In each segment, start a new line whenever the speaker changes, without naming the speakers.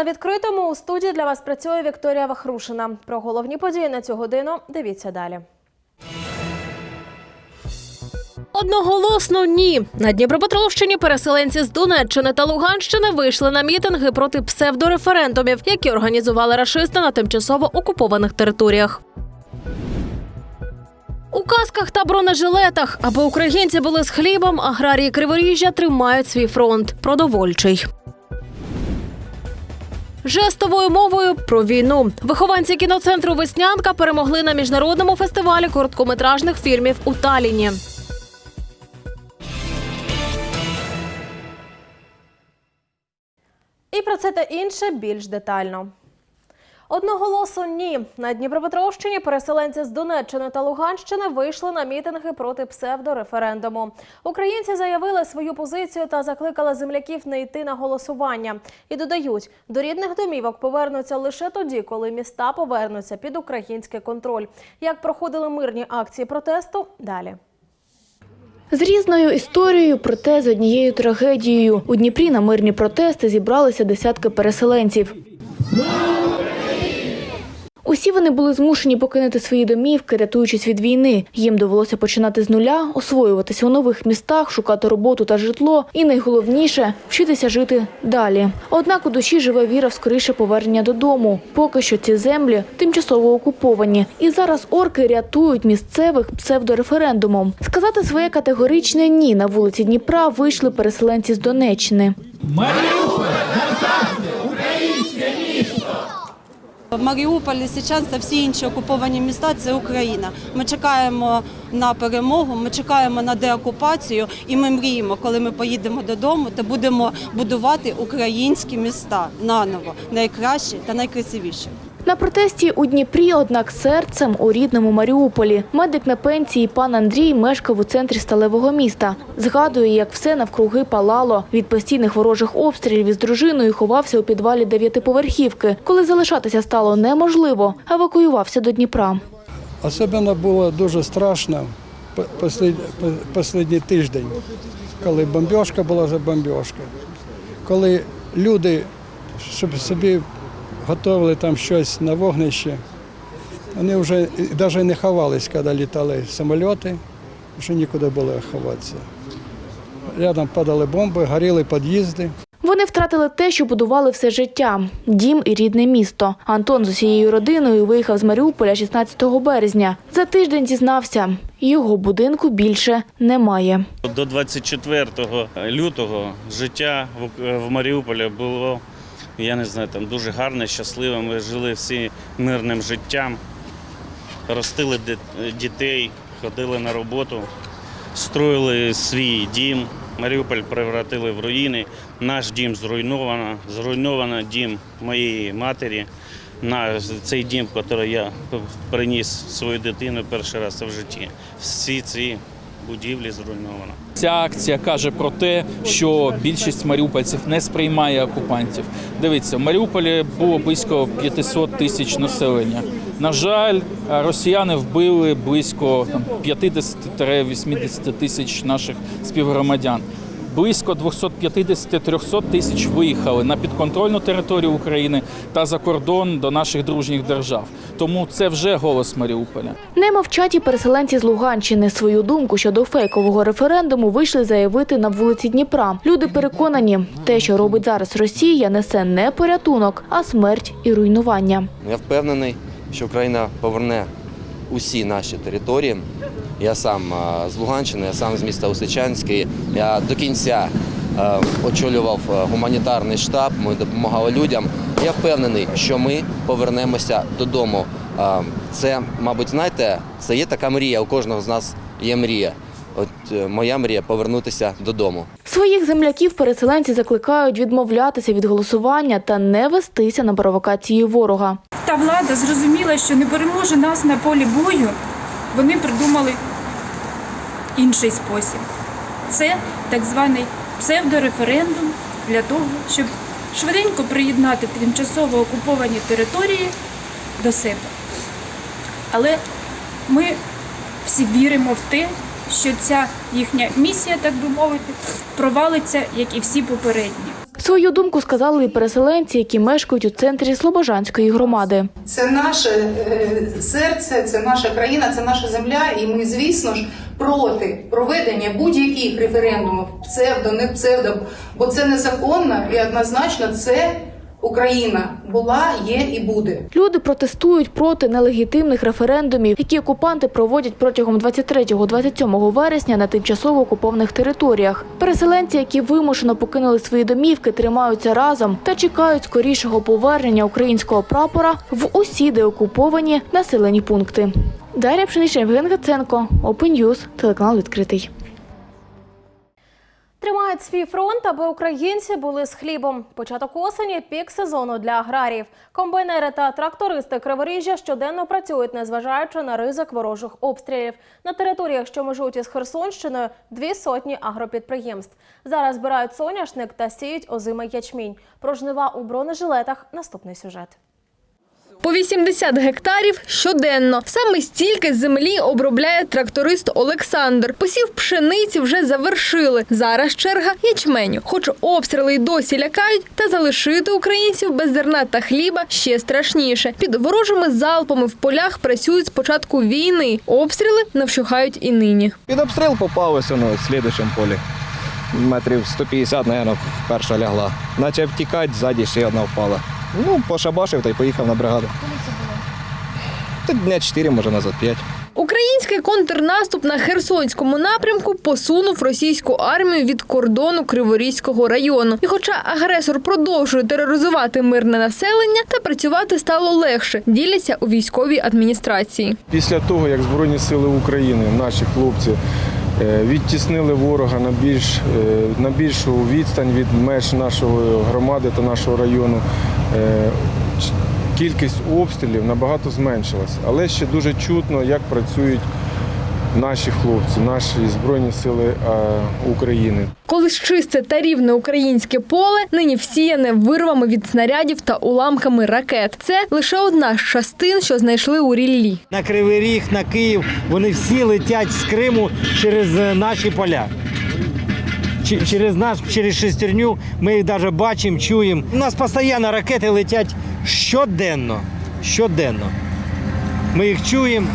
На відкритому у студії для вас працює Вікторія Вахрушина. Про головні події на цю годину дивіться далі. Одноголосно ні на Дніпропетровщині переселенці з Донеччини та Луганщини вийшли на мітинги проти псевдореферендумів, які організували рашисти на тимчасово окупованих територіях. У касках та бронежилетах, аби українці були з хлібом, аграрії Криворіжжя тримають свій фронт продовольчий. Жестовою мовою про війну вихованці кіноцентру Веснянка перемогли на міжнародному фестивалі короткометражних фільмів у Таліні. І про це та інше більш детально. Одноголосу ні на Дніпропетровщині переселенці з Донеччини та Луганщини вийшли на мітинги проти псевдореферендуму. Українці заявили свою позицію та закликали земляків не йти на голосування. І додають, до рідних домівок повернуться лише тоді, коли міста повернуться під український контроль. Як проходили мирні акції протесту? Далі.
З різною історією, проте з однією трагедією. У Дніпрі на мирні протести зібралися десятки переселенців. Усі вони були змушені покинути свої домівки, рятуючись від війни. Їм довелося починати з нуля, освоюватися у нових містах, шукати роботу та житло, і найголовніше вчитися жити далі. Однак у душі живе віра в скоріше повернення додому. Поки що ці землі тимчасово окуповані. І зараз орки рятують місцевих псевдореферендумом. Сказати своє категоричне ні на вулиці Дніпра вийшли переселенці з Донеччини.
Маріуполь, Лисичанськ та всі інші окуповані міста це Україна. Ми чекаємо на перемогу, ми чекаємо на деокупацію, і ми мріємо, коли ми поїдемо додому, та будемо будувати українські міста наново, найкращі та найкрасивіші.
На протесті у Дніпрі, однак серцем у рідному Маріуполі. Медик на пенсії пан Андрій мешкав у центрі сталевого міста. Згадує, як все навкруги палало. Від постійних ворожих обстрілів із дружиною ховався у підвалі дев'ятиповерхівки. Коли залишатися стало неможливо, евакуювався до Дніпра.
Особливо було дуже страшно останній тиждень, коли бомбіжка була за бомбіжкою, коли люди щоб собі готували там щось на вогнище, вони вже навіть не ховались, коли літали самоліти, вже нікуди було ховатися. Рядом падали бомби, горіли під'їзди.
Вони втратили те, що будували все життя – дім і рідне місто. Антон з усією родиною виїхав з Маріуполя 16 березня. За тиждень зізнався – його будинку більше немає.
До 24 лютого життя в- в Маріуполі було, я не знаю, там дуже гарне, щасливе. Ми жили всі мирним життям, ростили дітей, ходили на роботу, строїли свій дім. Маріуполь превратили в руїни. Наш дім зруйновано, зруйновано дім моєї матері. На цей дім, який я приніс свою дитину перший раз в житті. Всі ці будівлі зруйновано.
Ця акція каже про те, що більшість маріупольців не сприймає окупантів. Дивіться, в Маріуполі було близько 500 тисяч населення. На жаль, росіяни вбили близько там, 50-80 тисяч наших співгромадян. Близько 250-300 тисяч виїхали на підконтрольну територію України та за кордон до наших дружніх держав. Тому це вже голос Маріуполя.
Не мовчать і переселенці з Луганщини. Свою думку щодо фейкового референдуму вийшли заявити на вулиці Дніпра. Люди переконані, те, що робить зараз Росія, несе не порятунок, а смерть і руйнування.
Я впевнений, що Україна поверне усі наші території. Я сам з Луганщини, я сам з міста Усичанський. Я до кінця очолював гуманітарний штаб, ми допомагали людям. Я впевнений, що ми повернемося додому. Це, мабуть, знаєте, це є така мрія. У кожного з нас є мрія. От е, моя мрія повернутися додому.
Своїх земляків переселенці закликають відмовлятися від голосування та не вестися на провокації ворога.
Та влада зрозуміла, що не переможе нас на полі бою. Вони придумали інший спосіб. Це так званий псевдореферендум для того, щоб швиденько приєднати тимчасово окуповані території до себе. Але ми всі віримо в те, що ця їхня місія, так би мовити, провалиться, як і всі попередні.
Свою думку сказали і переселенці, які мешкають у центрі Слобожанської громади.
Це наше е, серце, це наша країна, це наша земля, і ми, звісно ж, проти проведення будь-яких референдумів, псевдо, не псевдо, бо це незаконно і однозначно це Україна була, є і буде.
Люди протестують проти нелегітимних референдумів, які окупанти проводять протягом 23-27 вересня на тимчасово окупованих територіях. Переселенці, які вимушено покинули свої домівки, тримаються разом та чекають скорішого повернення українського прапора в усі деокуповані населені пункти. Дар'я Пшенична, Євген Гаценко, Open News, телеканал відкритий.
Тримають свій фронт, аби українці були з хлібом. Початок осені пік сезону для аграріїв. Комбайнери та трактористи Криворіжжя щоденно працюють, незважаючи на ризик ворожих обстрілів. На територіях, що межують із Херсонщиною, дві сотні агропідприємств. Зараз збирають соняшник та сіють озимий ячмінь. Про жнива у бронежилетах наступний сюжет.
По 80 гектарів щоденно. Саме стільки землі обробляє тракторист Олександр. Посів пшениці вже завершили. Зараз черга ячменю. Хоч обстріли й досі лякають, та залишити українців без зерна та хліба ще страшніше. Під ворожими залпами в полях працюють з початку війни. Обстріли не вщухають і нині.
Під обстріл попалося ну, в слідчому полі. Метрів 150, мабуть, перша лягла. Наче втікати, ззаді ще одна впала. Ну, пошабашив та й поїхав на бригаду. Коли це було? Та дня 4, може назад 5.
Український контрнаступ на Херсонському напрямку посунув російську армію від кордону Криворізького району. І хоча агресор продовжує тероризувати мирне населення, та працювати стало легше, діляться у військовій адміністрації.
Після того, як Збройні Сили України, наші хлопці, відтіснили ворога на, більш, е, на більшу відстань від меж нашої громади та нашого району, е, кількість обстрілів набагато зменшилась. Але ще дуже чутно, як працюють наші хлопці, наші Збройні Сили е, України.
Колись чисте та рівне українське поле нині всіяне вирвами від снарядів та уламками ракет. Це лише одна з частин, що знайшли у ріллі.
на Кривий Ріг, на Київ. Вони всі летять з Криму через е, наші поля. Чи- Через нас, через шестерню, ми їх навіть бачимо, чуємо. У нас постійно ракети летять щоденно. Щоденно. Ми їх чуємо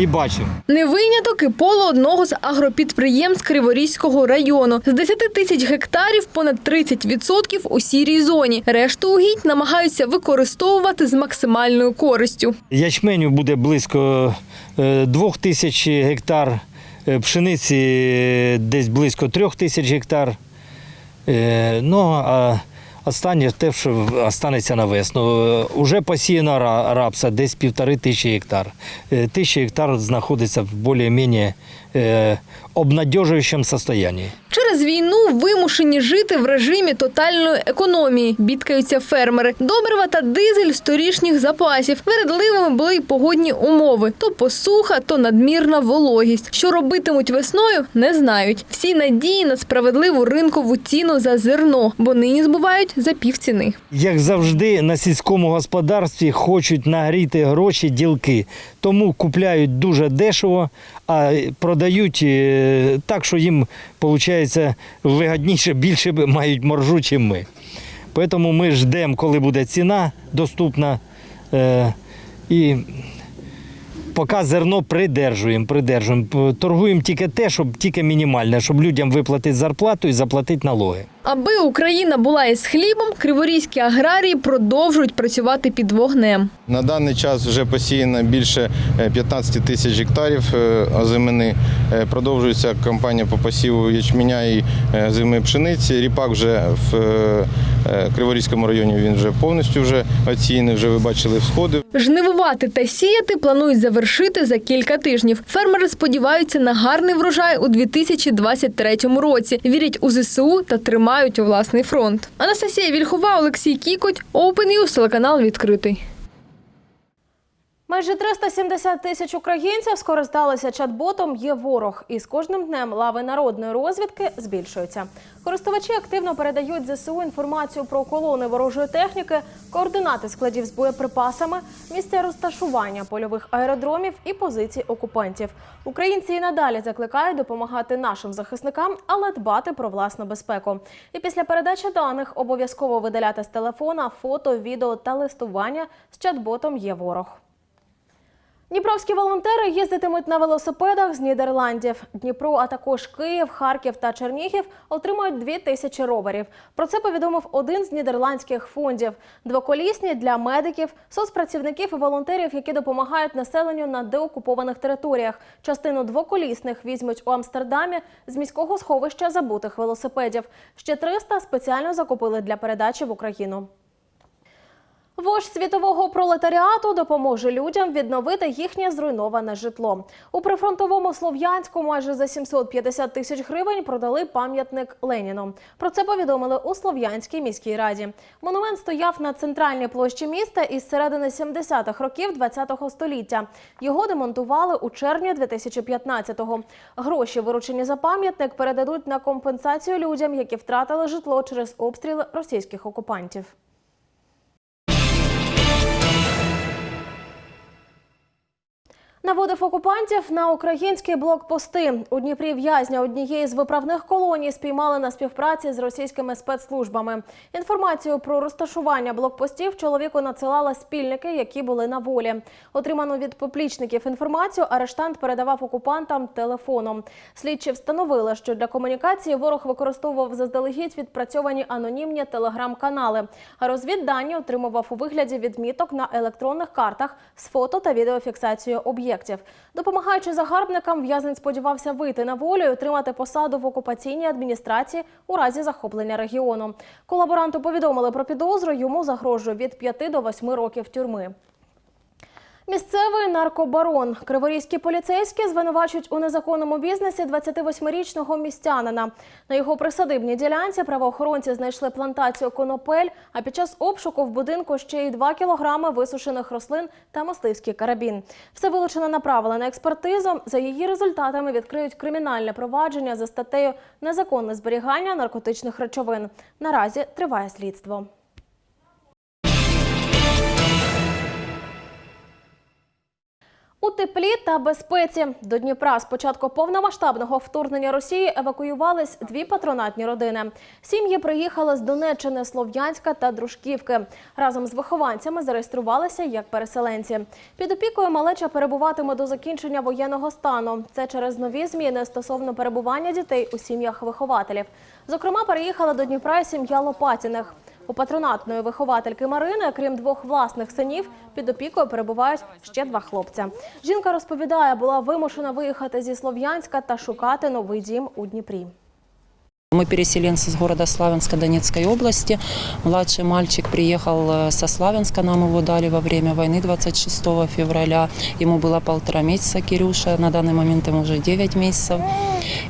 і бачимо.
Не виняток і поле одного з агропідприємств Криворізького району. З 10 тисяч гектарів понад 30% у сірій зоні. Решту угідь намагаються використовувати з максимальною користю.
Ячменю буде близько е, двох тисяч гектар, е, пшениці е, десь близько трьох тисяч гектар. Е, Ну, а останнє те, що останеться на весну. Е, Уже посіяна ра- рапса десь півтори тисячі гектар. Е, Тисяча гектар знаходиться в більш-менш е, обнадіжуючому стані.
Через війну вимушені жити в режимі тотальної економії. Бідкаються фермери. Добрива та дизель з запасів. Вередливими були й погодні умови: то посуха, то надмірна вологість. Що робитимуть весною, не знають. Всі надії на справедливу ринкову ціну за зерно, бо нині збувають за півціни.
Як завжди, на сільському господарстві хочуть нагріти гроші ділки, тому купляють дуже дешево, а продають е, так, що їм виходить вигідніше, більше мають моржу, ніж ми. Тому ми ждемо, коли буде ціна доступна. е, І поки зерно придержуємо, придержуємо. Торгуємо тільки те, щоб тільки мінімальне, щоб людям виплатити зарплату і заплатити налоги.
Аби Україна була із хлібом, криворізькі аграрії продовжують працювати під вогнем.
На даний час вже посіяно більше е, 15 тисяч гектарів е, озимини. Е, Продовжується кампанія по посіву ячменя і е, озимої пшениці. Ріпак вже в е, е, Криворізькому районі він вже повністю вже оцінений, вже ви бачили всходи.
Жнивувати та сіяти планують завершити за кілька тижнів. Фермери сподіваються на гарний врожай у 2023 році. Вірять у ЗСУ та тримають власний фронт. Анастасія Вільхова, Олексій Кікоть, Open News, телеканал відкритий.
Майже 370 тисяч українців скористалися чат-ботом «Є ворог», і з кожним днем лави народної розвідки збільшуються. Користувачі активно передають ЗСУ інформацію про колони ворожої техніки, координати складів з боєприпасами, місця розташування польових аеродромів і позицій окупантів. Українці і надалі закликають допомагати нашим захисникам, але дбати про власну безпеку. І після передачі даних обов'язково видаляти з телефона фото, відео та листування з чат-ботом «Є ворог». Дніпровські волонтери їздитимуть на велосипедах з Нідерландів. Дніпро, а також Київ, Харків та Чернігів отримають дві тисячі роверів. Про це повідомив один з нідерландських фондів. Двоколісні для медиків, соцпрацівників і волонтерів, які допомагають населенню на деокупованих територіях. Частину двоколісних візьмуть у Амстердамі з міського сховища забутих велосипедів. Ще 300 спеціально закупили для передачі в Україну. Вождь світового пролетаріату допоможе людям відновити їхнє зруйноване житло. У прифронтовому Слов'янську майже за 750 тисяч гривень продали пам'ятник Леніну. Про це повідомили у Слов'янській міській раді. Монумент стояв на центральній площі міста із середини 70-х років ХХ століття. Його демонтували у червні 2015-го. Гроші, виручені за пам'ятник, передадуть на компенсацію людям, які втратили житло через обстріли російських окупантів. Наводив окупантів на українські блокпости. У Дніпрі в'язня однієї з виправних колоній спіймали на співпраці з російськими спецслужбами. Інформацію про розташування блокпостів чоловіку надсилали спільники, які були на волі. Отриману від поплічників інформацію арештант передавав окупантам телефоном. Слідчі встановили, що для комунікації ворог використовував заздалегідь відпрацьовані анонімні телеграм-канали. А розвіддані отримував у вигляді відміток на електронних картах з фото та відеофіксацією об'єктів. Допомагаючи загарбникам, в'язень сподівався вийти на волю і отримати посаду в окупаційній адміністрації у разі захоплення регіону. Колаборанту повідомили про підозру. Йому загрожує від 5 до 8 років тюрми. Місцевий наркобарон. Криворізькі поліцейські звинувачують у незаконному бізнесі 28-річного містянина. На його присадибній ділянці правоохоронці знайшли плантацію конопель, а під час обшуку в будинку ще й 2 кілограми висушених рослин та мисливський карабін. Все вилучено направили на експертизу. За її результатами відкриють кримінальне провадження за статтею незаконне зберігання наркотичних речовин. Наразі триває слідство. У теплі та безпеці до Дніпра з початку повномасштабного вторгнення Росії евакуювались дві патронатні родини. Сім'ї приїхали з Донеччини, Слов'янська та Дружківки. Разом з вихованцями зареєструвалися як переселенці. Під опікою малеча перебуватиме до закінчення воєнного стану. Це через нові зміни стосовно перебування дітей у сім'ях вихователів. Зокрема, переїхала до Дніпра сім'я Лопатіних. У патронатної виховательки Марини, крім двох власних синів, під опікою перебувають ще два хлопця. Жінка розповідає, була вимушена виїхати зі Слов'янська та шукати новий дім у Дніпрі.
Мы переселенцы с города Славянска Донецкой области. Младший мальчик приехал э, со Славянска, нам его дали во время войны 26 февраля. Ему было полтора месяца, Кирюша, на данный момент ему уже 9 месяцев.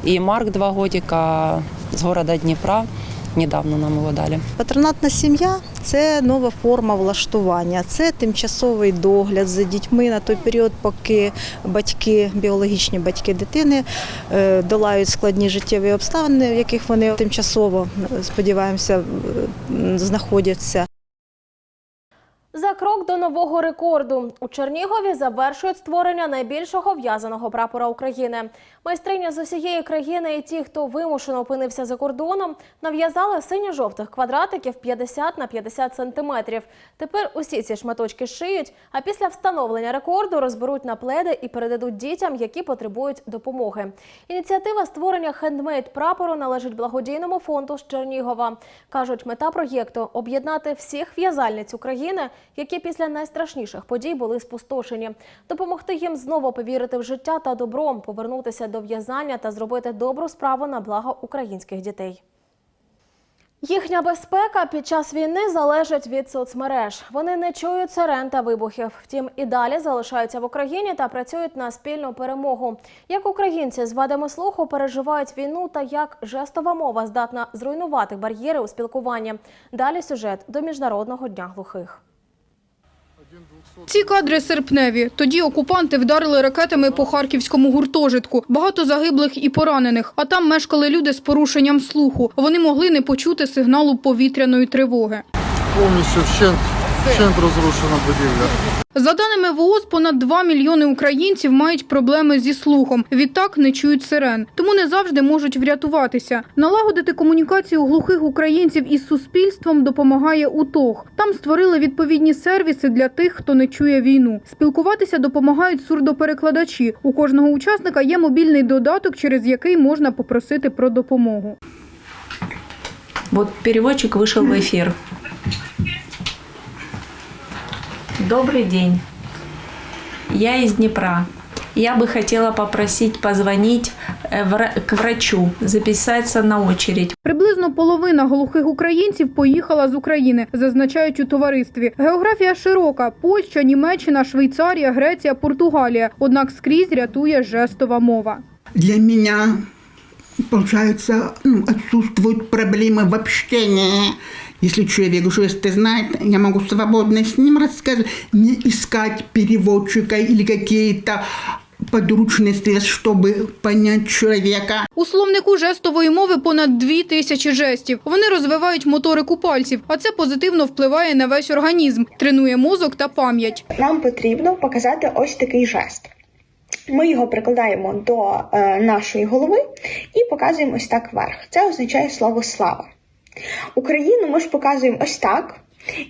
И Марк два годика с города Днепра, недавно нам його дали.
Патронатна сім'я це нова форма влаштування, це тимчасовий догляд за дітьми на той період, поки батьки, біологічні батьки дитини е, долають складні життєві обставини, в яких вони тимчасово, е, сподіваємося, е, знаходяться.
За крок до нового рекорду у Чернігові завершують створення найбільшого в'язаного прапора України. Майстриня з усієї країни і ті, хто вимушено опинився за кордоном, нав'язали синьо-жовтих квадратиків 50 на 50 сантиметрів. Тепер усі ці шматочки шиють, а після встановлення рекорду розберуть на пледи і передадуть дітям, які потребують допомоги. Ініціатива створення хендмейд прапору належить благодійному фонду з Чернігова. кажуть, мета проєкту об'єднати всіх в'язальниць України, які після найстрашніших подій були спустошені, допомогти їм знову повірити в життя та добро, повернутися до в'язання та зробити добру справу на благо українських дітей. Їхня безпека під час війни залежить від соцмереж. Вони не чують сирен та вибухів. Втім, і далі залишаються в Україні та працюють на спільну перемогу. Як українці з вадами слуху переживають війну та як жестова мова здатна зруйнувати бар'єри у спілкуванні. Далі сюжет до міжнародного дня глухих.
Ці кадри серпневі. Тоді окупанти вдарили ракетами по харківському гуртожитку. Багато загиблих і поранених. А там мешкали люди з порушенням слуху. Вони могли не почути сигналу повітряної тривоги.
Повністю вщент, вщент розрушена будівля.
За даними ВООЗ, понад 2 мільйони українців мають проблеми зі слухом. Відтак не чують сирен, тому не завжди можуть врятуватися. Налагодити комунікацію глухих українців із суспільством допомагає УТОГ. Там створили відповідні сервіси для тих, хто не чує війну. Спілкуватися допомагають сурдоперекладачі. У кожного учасника є мобільний додаток, через який можна попросити про допомогу.
Вот переводчик вышел в эфир. Добрый день. Я из Днепра. Я бы хотела попросить позвонить э, вра- к врачу, записаться на очередь.
Приблизно половина глухих українців поїхала з України, зазначають у товаристві. Географія широка: Польща, Німеччина, Швейцарія, Греція, Португалія. Однак скрізь рятує жестова мова.
Для меня, получается, ну, отсутствуют проблемы в общении. Если человек жесты знает, я могу свободно с ним рассказывать, не искать переводчика или какие-то подручные средства, чтобы понять человека.
У словнику жестової мови понад дві тисячі жестів. Вони розвивають моторику пальців, а це позитивно впливає на весь організм, тренує мозок та пам'ять.
Нам потрібно показати ось такий жест. Ми його прикладаємо до е, нашої голови і показуємо ось так вверх. Це означає слово слава. Україну ми ж показуємо ось так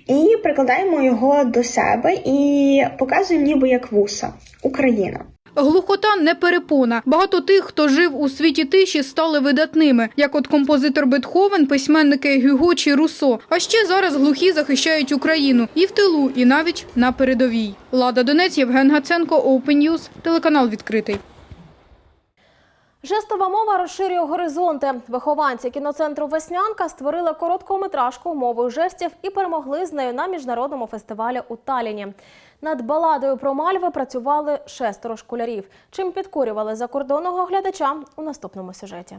і прикладаємо його до себе і показуємо ніби як вуса. Україна.
Глухота не перепона. Багато тих, хто жив у світі тиші, стали видатними, як от композитор Бетховен, письменники Гюго чи Руссо. А ще зараз глухі захищають Україну і в тилу, і навіть на передовій. Лада Донець, Євген Гаценко, Open News, телеканал відкритий.
Жестова мова розширює горизонти. Вихованці кіноцентру Веснянка створили короткометражку мовою жестів і перемогли з нею на міжнародному фестивалі у Таліні. Над баладою про мальви працювали шестеро школярів. Чим підкорювали закордонного глядача у наступному сюжеті.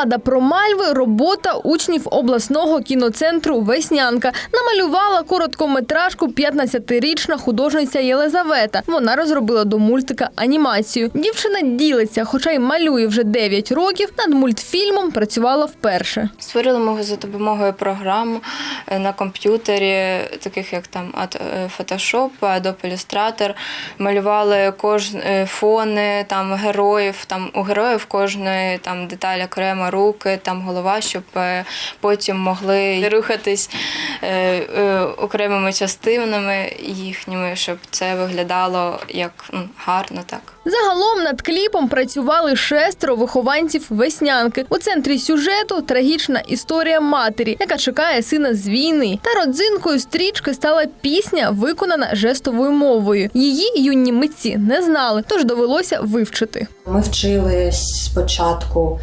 Балада про мальви робота учнів обласного кіноцентру Веснянка. Намалювала короткометражку 15-річна художниця Єлизавета. Вона розробила до мультика анімацію. Дівчина ділиться, хоча й малює вже 9 років. Над мультфільмом працювала вперше.
Створили ми за допомогою програм е, на комп'ютері, таких як там е, Photoshop, Adobe Illustrator. Малювали кожні фони там героїв. Там у героїв кожної там деталь окремо руки, там голова, щоб е, потім могли рухатись е, е, окремими частинами їхніми, щоб це виглядало як ну, гарно так.
Загалом над кліпом працювали шестеро вихованців веснянки. У центрі сюжету трагічна історія матері, яка чекає сина з війни. Та родзинкою стрічки стала пісня, виконана жестовою мовою. Її юні митці не знали, тож довелося вивчити.
Ми вчились спочатку,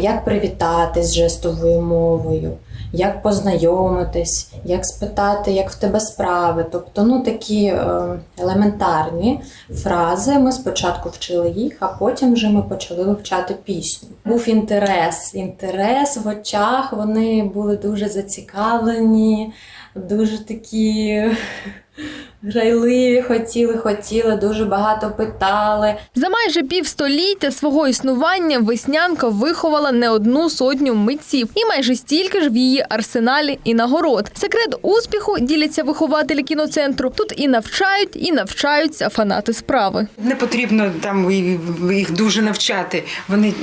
як привітатись жестовою мовою, як познайомитись, як спитати, як в тебе справи. Тобто, ну такі е, елементарні фрази. Ми спочатку вчили їх, а потім вже ми почали вивчати пісню. Був інтерес, інтерес в очах. Вони були дуже зацікавлені, дуже такі. Грайливі, хотіли, хотіли, дуже багато питали.
За майже півстоліття свого існування веснянка виховала не одну сотню митців, і майже стільки ж в її арсеналі і нагород. Секрет успіху діляться вихователі кіноцентру. Тут і навчають, і навчаються фанати справи.
Не потрібно там їх дуже навчати. Вони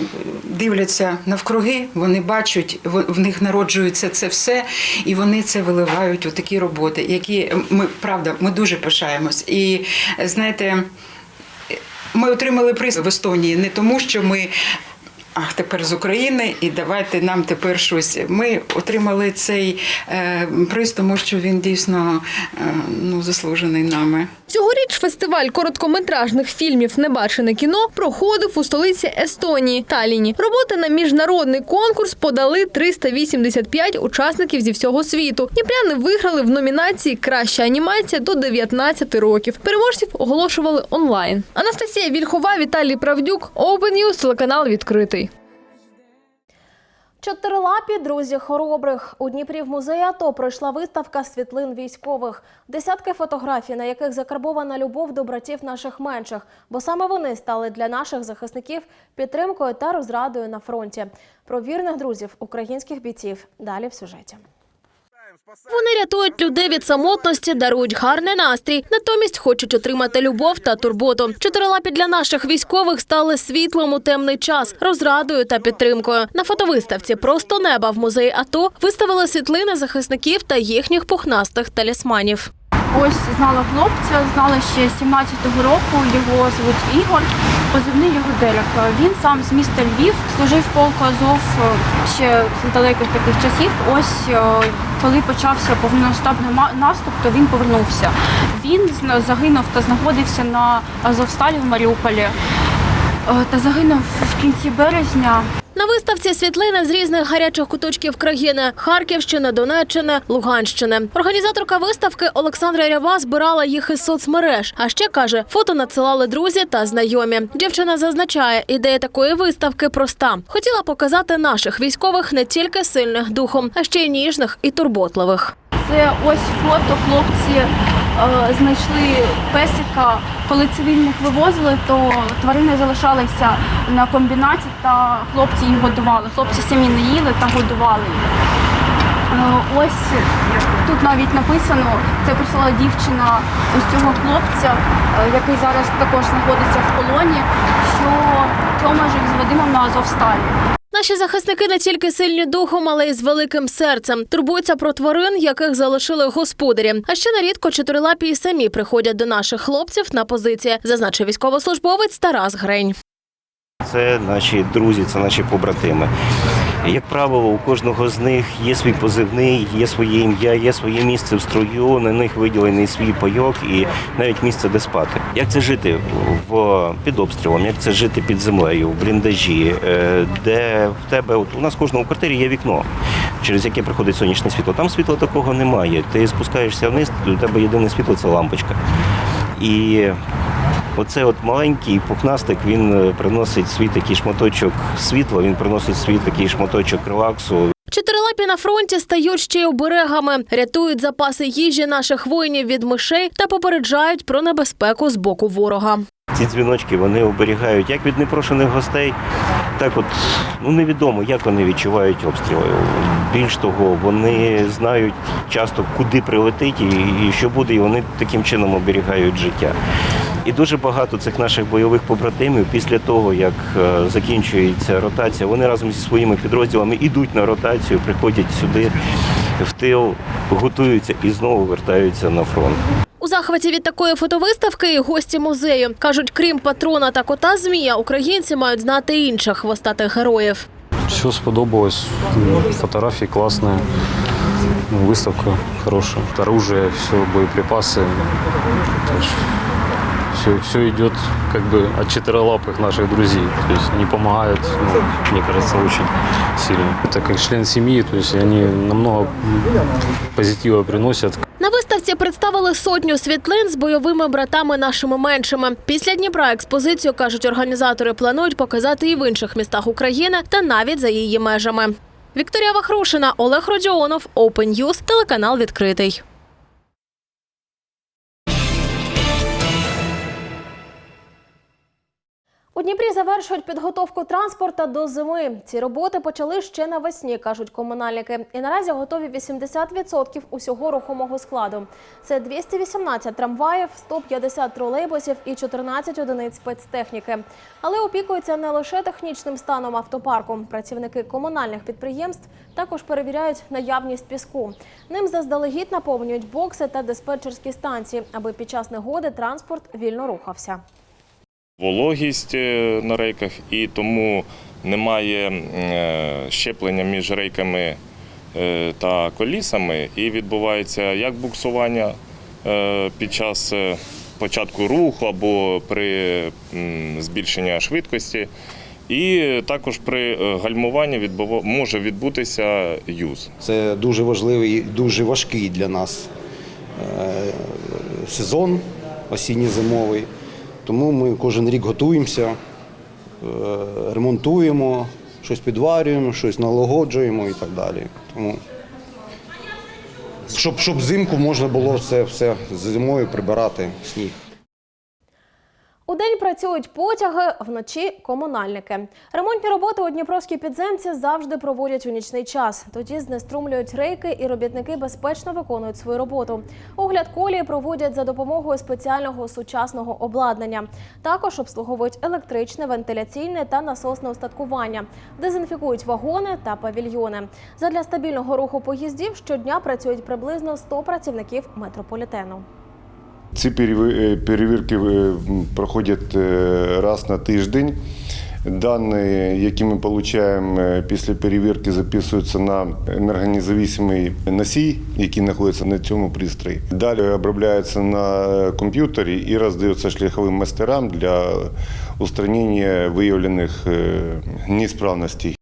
дивляться навкруги, вони бачать, в них народжується це все, і вони це виливають у такі роботи, які ми правда, ми дуже пишаємось. І знаєте, ми отримали приз в Естонії не тому, що ми. Ах, тепер з України, і давайте нам тепер щось. Ми отримали цей е, приз, тому що він дійсно е, ну, заслужений нами.
Цьогоріч фестиваль короткометражних фільмів Небачене кіно проходив у столиці Естонії Таліні. Роботи на міжнародний конкурс подали 385 учасників зі всього світу. Дніпряни виграли в номінації Краща анімація до 19 років. Переможців оголошували онлайн. Анастасія Вільхова, Віталій Правдюк, Open News, телеканал відкритий.
Чотирилапі друзі хоробрих у Дніпрі в музеї АТО пройшла виставка світлин військових. Десятки фотографій, на яких закарбована любов до братів наших менших, бо саме вони стали для наших захисників підтримкою та розрадою на фронті. Про вірних друзів українських бійців далі в сюжеті.
Вони рятують людей від самотності, дарують гарний настрій, натомість хочуть отримати любов та турботу. Чотирилапі для наших військових стали світлом у темний час, розрадою та підтримкою. На фотовиставці Просто неба в музеї АТО виставили світлини захисників та їхніх пухнастих талісманів.
Ось знала хлопця, знала ще з 17-го року. Його звуть Ігор, позивний його Дерек. Він сам з міста Львів служив полку Азов е, ще з далеких таких часів. Ось е, коли почався повномасштабний ма- наступ, то він повернувся. Він загинув та знаходився на Азовсталі в Маріуполі е, та загинув в кінці березня.
На виставці світлини з різних гарячих куточків країни Харківщини, Донеччини, Луганщини. Організаторка виставки Олександра Рява збирала їх із соцмереж. А ще каже, фото надсилали друзі та знайомі. Дівчина зазначає, ідея такої виставки проста. Хотіла показати наших військових не тільки сильних духом, а ще й ніжних і турботливих.
Це ось фото хлопці знайшли песика. Коли цивільних вивозили, то тварини залишалися на комбінаті та хлопці їх годували. Хлопці самі не їли та годували їх. Е, Ось тут навіть написано, це прислала дівчина ось цього хлопця, е, який зараз також знаходиться в полоні, що Тьома жив з Вадимом на Азовсталі.
Наші захисники не тільки сильні духом, але й з великим серцем. Турбуються про тварин, яких залишили господарі. А ще нарідко чотирилапі й самі приходять до наших хлопців на позиції, зазначив військовослужбовець Тарас Грень.
Це наші друзі, це наші побратими. Як правило, у кожного з них є свій позивний, є своє ім'я, є своє місце в строю, на них виділений свій пайок і навіть місце, де спати. Як це жити в під обстрілом, як це жити під землею, в бліндажі, е, де в тебе от у нас в кожному квартирі є вікно, через яке приходить сонячне світло. Там світла такого немає. Ти спускаєшся вниз, у тебе єдине світло це лампочка. І Оце от маленький пухнастик, він е, приносить свій такий шматочок світла, він приносить свій такий шматочок релаксу.
Чотирилапі на фронті стають ще й оберегами, рятують запаси їжі наших воїнів від мишей та попереджають про небезпеку з боку ворога.
Ці дзвіночки вони оберігають як від непрошених гостей, так от ну невідомо, як вони відчувають обстріли. Більш того, вони знають часто, куди прилетить і, і що буде, і вони таким чином оберігають життя. І дуже багато цих наших бойових побратимів після того, як е, закінчується ротація, вони разом зі своїми підрозділами йдуть на ротацію, приходять сюди в тил, готуються і знову вертаються на фронт.
У захваті від такої фотовиставки і гості музею кажуть, крім патрона та кота Змія, українці мають знати і інших хвостатих героїв.
Все сподобалось. Фотографии классные. Выставка хорошая. Оружие, все, боеприпасы. Все, все идет как бы от четырелапых наших друзей. То есть они помогают, ну, мне кажется, очень сильно. Это как член семьи, то есть они намного позитива приносят.
На представили сотню світлин з бойовими братами нашими меншими. Після Дніпра експозицію кажуть організатори планують показати і в інших містах України та навіть за її межами. Вікторія Вахрушина, Олег Родіонов, Open News, телеканал відкритий.
У Дніпрі завершують підготовку транспорта до зими. Ці роботи почали ще навесні, кажуть комунальники. І наразі готові 80% усього рухомого складу. Це 218 трамваїв, 150 тролейбусів і 14 одиниць спецтехніки. Але опікуються не лише технічним станом автопарку. Працівники комунальних підприємств також перевіряють наявність піску. Ним заздалегідь наповнюють бокси та диспетчерські станції, аби під час негоди транспорт вільно рухався.
Вологість е, на рейках і тому немає е, щеплення між рейками е, та колісами, і відбувається як буксування під час початку руху або при збільшенні швидкості. І також при гальмуванні може відбутися юз.
Це дуже важливий дуже важкий для нас сезон осінньо-зимовий. Тому ми кожен рік готуємося, е, ремонтуємо, щось підварюємо, щось налагоджуємо і так далі. Тому, щоб, щоб взимку можна було все, все зимою прибирати сніг.
Удень працюють потяги, вночі комунальники. Ремонтні роботи у Дніпровській підземці завжди проводять у нічний час. Тоді знеструмлюють рейки і робітники безпечно виконують свою роботу. Огляд колії проводять за допомогою спеціального сучасного обладнання. Також обслуговують електричне, вентиляційне та насосне устаткування, дезінфікують вагони та павільйони. Задля стабільного руху поїздів щодня працюють приблизно 100 працівників метрополітену.
Ці е, перевірки е, проходять е, раз на тиждень. Дані, які ми отримуємо після перевірки, записуються на енергонезависимий носій, який знаходиться на цьому пристрої. Далі обробляються на комп'ютері і роздаються шляховим майстерам для устранення виявлених несправностей.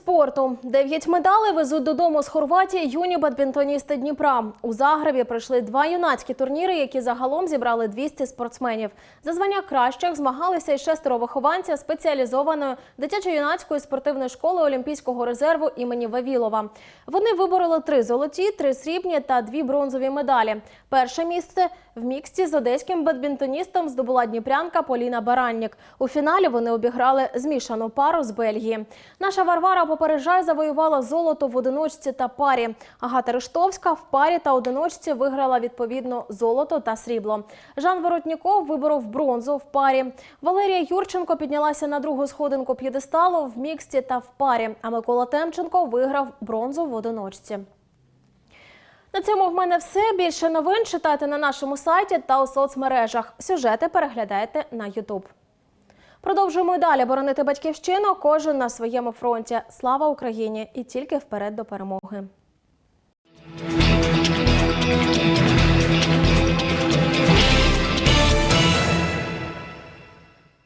Спорту. Дев'ять медалей везуть додому з Хорватії юні бадмінтоністи Дніпра. У Загребі пройшли два юнацькі турніри, які загалом зібрали 200 спортсменів. За звання кращих змагалися й шестеро вихованців спеціалізованої дитячо-юнацької спортивної школи Олімпійського резерву імені Вавілова. Вони вибороли три золоті, три срібні та дві бронзові медалі. Перше місце в міксті з одеським бадмінтоністом здобула дніпрянка Поліна Бараннік. У фіналі вони обіграли змішану пару з Бельгії. Наша Варвара Попереджай завоювала золото в одиночці та парі. Агата Рештовська в парі та одиночці виграла відповідно золото та срібло. Жан Воротніков виборов бронзу в парі. Валерія Юрченко піднялася на другу сходинку п'єдесталу в міксті та в парі. А Микола Темченко виграв бронзу в одиночці. На цьому в мене все. Більше новин читайте на нашому сайті та у соцмережах. Сюжети переглядайте на Ютуб. Продовжуємо далі боронити батьківщину. Кожен на своєму фронті. Слава Україні! І тільки вперед до перемоги.